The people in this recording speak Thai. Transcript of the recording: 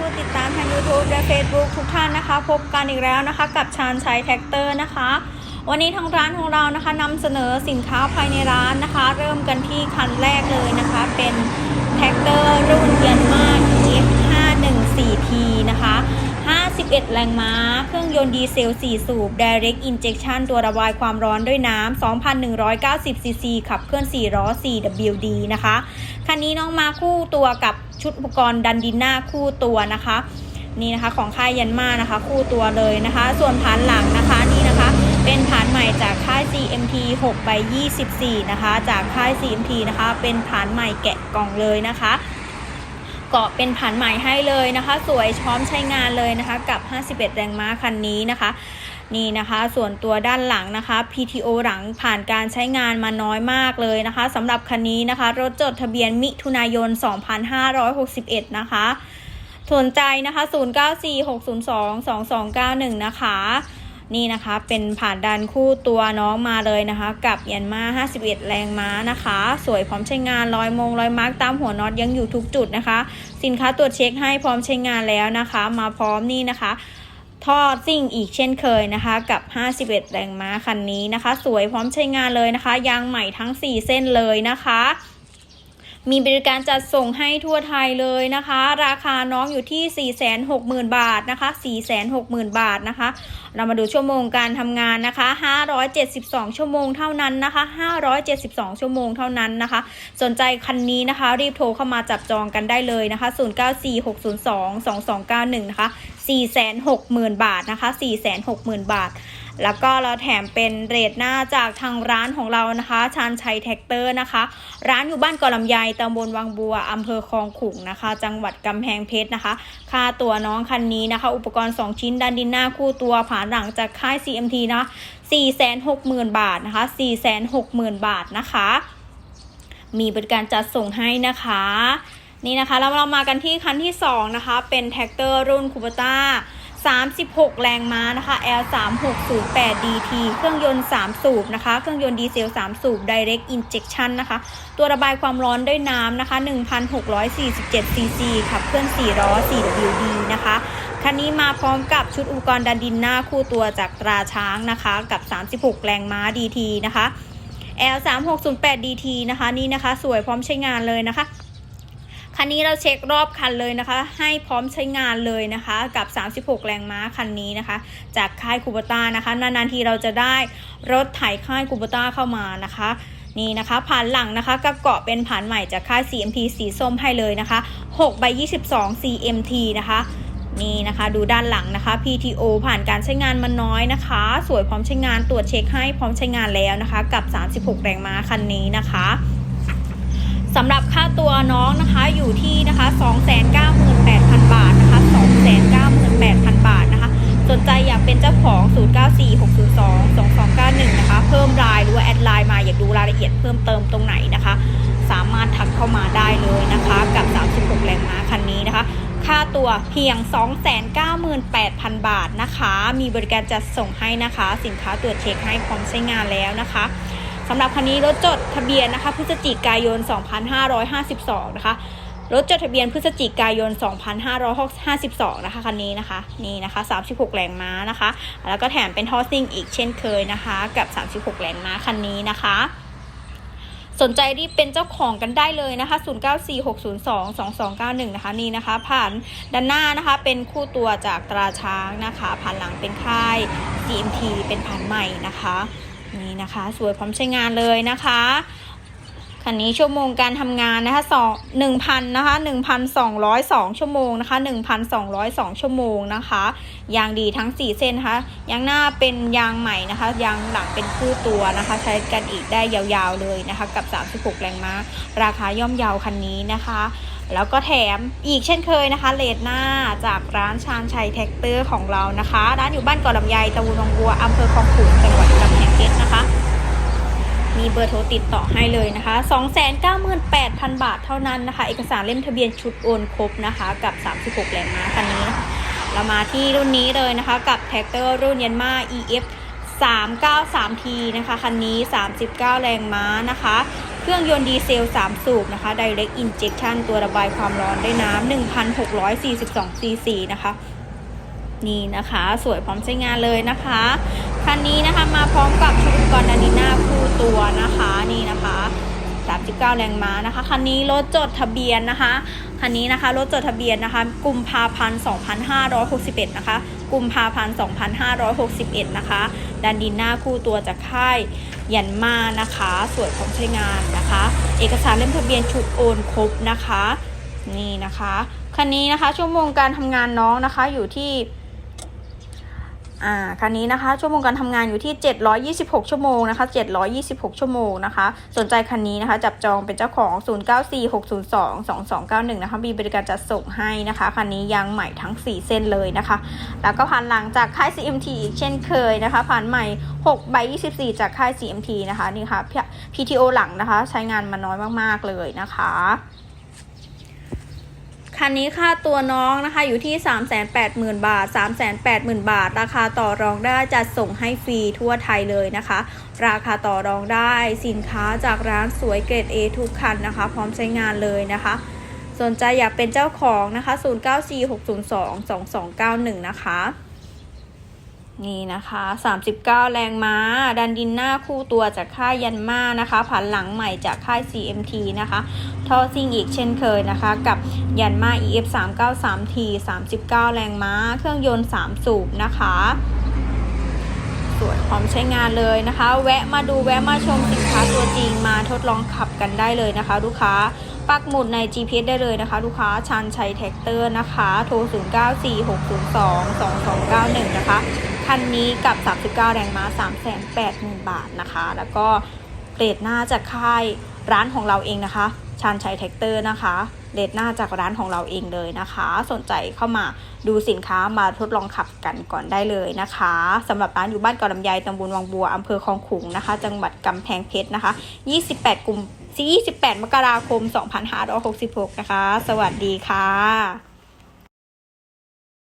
ผู้ติดตามทาง YouTube และ Facebook ทุกท่านนะคะ พบกันอีกแล้วนะคะ กับชาญชัยแท็กเตอร์นะคะ วันนี้ทางร้านของเรานะคะนำเสนอสินค้าภายในร้านนะคะ เริ่มกันที่คันแรกเลยนะคะ เป็นแท็กเตอร์รุ่นเยนมา F514T นะคะ 51 แรงม้า เครื่องยนต์ดีเซล 4 สูบ Direct Injection ตัวระบายความร้อนด้วยน้ำ 2,190ซีซีขับเคลื่อน 4 ล้อ 4WD นะคะ คันนี้น้องมาคู่ตัวกับ ชุดอุปกรณ์ดันดินหน้าคู่ตัวนะคะ นี่นะคะของค่ายยันมานะคะ คู่ตัวเลยนะคะ ส่วนฐานหลังนะคะนี่นะคะ เป็นฐานใหม่จากค่าย CMT 6 by 24 นะคะ จากค่าย CMT นะคะ เป็นฐานใหม่แกะกล่องเลยนะคะเกาะเป็นฐานใหม่ให้เลยนะคะ สวยพร้อมใช้งานเลยนะคะ กับ 51 แรงม้าคันนี้นะคะ นี่นะคะ ส่วนตัวด้านหลังนะคะ PTO หลังผ่านการใช้งานมาน้อยมากเลยนะคะสำหรับคันนี้นะคะ รถจดทะเบียนมิถุนายน 2561 นะคะสนใจนะคะ 0946022291 นะคะ นี่นะคะเป็นผ่านดันคู่ตัวน้องมาเลยนะคะ กับยันมา51 แรงม้านะคะ สวยพร้อมใช้งานรอยมงรอยมาร์กตามหัวน็อตยังอยู่ทุกจุดนะคะ สินค้าตรวจเช็คให้พร้อมใช้งานแล้วนะคะ มาพร้อมนี่นะคะ ท่อซิ่งอีกเช่นเคยนะคะ กับ 51 แรงม้าคันนี้นะคะ สวยพร้อมใช้งานเลยนะคะ ยางใหม่ทั้ง 4 เส้นเลยนะคะ มีบริการจัดส่งให้ทั่วไทยเลยนะคะ ราคาน้องอยู่ที่ 460,000 บาทนะคะ 460,000 บาทนะคะ เรามาดูชั่วโมงการทำงานนะคะ 572 ชั่วโมงเท่านั้นนะคะ 572 ชั่วโมงเท่านั้นนะคะ สนใจคันนี้นะคะ รีบโทรเข้ามาจับจองกันได้เลยนะคะ 0946022291 นะคะ 460,000 บาทนะคะ 460,000 บาท แล้วก็เราแถมเป็นเรทหน้าจากทางร้านของเรานะคะชานชัยแท็กเตอร์นะคะ ร้านอยู่บ้านเกาะลำไยตำบลวังบัวอำเภอคลองขุงนะคะ จังหวัดกำแพงเพชรนะคะ ค่าตัวน้องคันนี้นะคะ อุปกรณ์ 2 ชิ้นดันดินหน้าคู่ตัวผ่านหลังจากค่าย CMT นะคะ460,000 บาทนะคะ460,000 บาทนะคะ มีบริการจัดส่งให้นะคะนี่นะคะแล้วเรามากันที่คันที่ 2 นะคะ เป็นแท็กเตอร์รุ่นคูปต้า 36 แรงม้านะคะ L3608 DT เครื่องยนต์ 3 สูบนะคะ เครื่องยนต์ดีเซล 3 สูบ Direct Injection นะคะ ตัวระบายความร้อนด้วยน้ำนะคะ 1,647 cc ขับเคลื่อน4ล้อ 4WD นะคะ คันนี้มาพร้อมกับชุดอุปกรณ์ดันดินหน้าคู่ตัวจากตราช้างนะคะ กับ 36 แรงม้า DT นะคะ L3608 DT นะคะ นี่นะคะ สวยพร้อมใช้งานเลยนะคะ คันนี้เราเช็ครอบคันเลยนะคะ ให้พร้อมใช้งานเลยนะคะ กับ 36 แรงม้าคันนี้นะคะ จากค่ายคูปต้านะคะ นานๆทีเราจะได้รถไถค่ายคูปต้าเข้ามานะคะนี่นะคะผ่านหลังนะคะก็เกาะเป็นผ่านใหม่จากค่าย CMT สีส้มให้เลยนะคะ6ใบ22 CMT นะคะนี่นะคะดูด้านหลังนะคะ PTO ผ่านการใช้งานมันน้อยนะคะ สวยพร้อมใช้งานตรวจเช็คให้พร้อมใช้งานแล้วนะคะ กับ 36 แรงม้าคันนี้นะคะ สำหรับค่าตัวน้องนะคะอยู่ที่นะคะ 298,000 บาทนะคะ 298,000 บาทนะคะ สนใจอยากเป็นเจ้าของ 0946022291 นะคะ เพิ่มรายหรือว่าแอดไลน์มาอยากดูรายละเอียดเพิ่มเติมตรงไหนนะคะ สามารถทักเข้ามาได้เลยนะคะ กับ 36 แรงม้าคันนี้นะคะ ค่าตัวเพียง 298,000 บาทนะคะ มีบริการจัดส่งให้นะคะ สินค้าตรวจเช็คให้พร้อมใช้งานแล้วนะคะ สำหรับคันนี้รถจดทะเบียนนะคะพฤศจิกายน 2552 นะคะรถจดทะเบียนพฤศจิกายน 2552 นะคะคันนี้นะคะ นี่นะคะ 36 แรงม้านะคะ แล้วก็แถมเป็นทอซิ่งอีกเช่นเคยนะคะ กับ 36 แรงม้าคันนี้นะคะ สนใจรีบเป็นเจ้าของกันได้เลยนะคะ 0946022291 นะคะนี่นะคะ ผ่านด้านหน้านะคะ เป็นคู่ตัวจากตราช้างนะคะ ผ่านหลังเป็นค่าย CMT เป็นผ่านใหม่นะคะ นี่นะคะ สวยพร้อมใช้งานเลยนะคะคันนี้ชั่วโมงการทำงานนะคะสองหนึ่งพันนะคะหนึ่งพันสองร้อยสองชั่วโมงนะคะหนึ่งพันสองร้อยสองชั่วโมงนะคะยางดีทั้งสี่เส้นนะคะยางหน้าเป็นยางใหม่นะคะยางหลังเป็นคู่ตัวนะคะ ใช้กันอีกได้ยาวๆเลยนะคะ กับ36แรงม้า ราคาย่อมเยาวคันนี้นะคะ แล้วก็แถมอีกเช่นเคยนะคะ เลดหน้าจากร้านชานชัยแท็กเตอร์ของเรานะคะ ร้านอยู่บ้านเกาะลำไยตะวูนองบัวอำเภอคลองขุงจังหวัดกำ แพงเพชรนะคะ มีเบอร์โทรติดต่อให้เลยนะคะ 298,000 บาทเท่านั้นนะคะ เอกสารเล่มทะเบียนชุดโอนครบนะคะ กับ 36แรงม้าคันนี้นะคะเรามาที่รุ่นนี้เลยนะคะ กับแท็กเตอร์รุ่นยันมา EF 393T นะคะคันนี้ 39 แรงม้านะคะ เครื่องยนต์ดีเซล 3 สูบนะคะ Direct Injection ตัวระบายความร้อนได้น้ำ1,642 cc นะคะ นี่นะคะ สวยพร้อมใช้งานเลยนะคะคันนี้นะคะมาพร้อมกับชุดอุปกรณ์ดานิน่าคู่ตัวนะคะนี่นะคะ39 แรงม้านะคะคันนี้รถจดทะเบียนนะคะคันนี้นะคะรถจดทะเบียนนะคะกุมภาพันธ์2561นะคะกุมภาพันธ์2561นะคะดันดินหน้าคู่ตัวจากค่ายยันมานะคะ สวยพร้อมใช้งานนะคะ เอกสารเล่มทะเบียนชุดโอนครบนะคะ นี่นะคะคันนี้นะคะชั่วโมงการทำงานน้องนะคะอยู่ที่ อ่าคันนี้นะคะชั่วโมงการทำงานอยู่ที่ 726 ชั่วโมงนะคะ 726 ชั่วโมงนะคะ สนใจคันนี้นะคะ จับจองเป็นเจ้าของ 0946022291 นะคะ มีบริการจัดส่งให้นะคะ คันนี้ยางใหม่ทั้ง 4 เส้นเลยนะคะ แล้วก็ผ่านหลังจากค่าย CMT อีกเช่นเคยนะคะ ผ่านใหม่6ใบ24 จากค่าย CMT นะคะนี่ค่ะ PTO หลังนะคะ ใช้งานมาน้อยมากๆเลยนะคะ คันนี้ค่าตัวน้องนะคะอยู่ที่ 380,000 บาท 380,000 บาท ราคาต่อรองได้จัดส่งให้ฟรีทั่วไทยเลยนะคะ ราคาต่อรองได้สินค้าจากร้านสวยเกรด A ทุกคันนะคะ พร้อมใช้งานเลยนะคะ สนใจอยากเป็นเจ้าของนะคะ 0946022291 นะคะ นี่นะคะ 39 แรงม้า ดันดินหน้าคู่ตัวจากค่ายยันมานะคะผันหลังใหม่จากค่าย CMT นะคะท่อซิ่งอีกเช่นเคยนะคะ กับยันมา EF 393T 39 แรงม้า เครื่องยนต์ 3 สูบนะคะสวยพร้อมใช้งานเลยนะคะ แวะมาดูแวะมาชมสินค้าตัวจริงมาทดลองขับกันได้เลยนะคะ ลูกค้าปักหมุดใน GPS ได้เลยนะคะ ลูกค้าชันชัยแท็กเตอร์นะคะ โทร 0946022291 นะคะ คันนี้กับ 39 แรงม้า 380,000 บาทนะคะ แล้วก็เรดหน้าจากค่ายร้านของเราเองนะคะชันชัยแท็กเตอร์นะคะเรดหน้าจากร้านของเราเองเลยนะคะ สนใจเข้ามาดูสินค้ามาทดลองขับกันก่อนได้เลยนะคะสำหรับร้านอยู่บ้านเกาะลำไยตำบลวังบัวอำเภอคลองขุงนะคะ จังหวัดกำแพงเพชรนะคะ 28 กุม28 มกราคม 2566 นะคะ สวัสดีค่ะ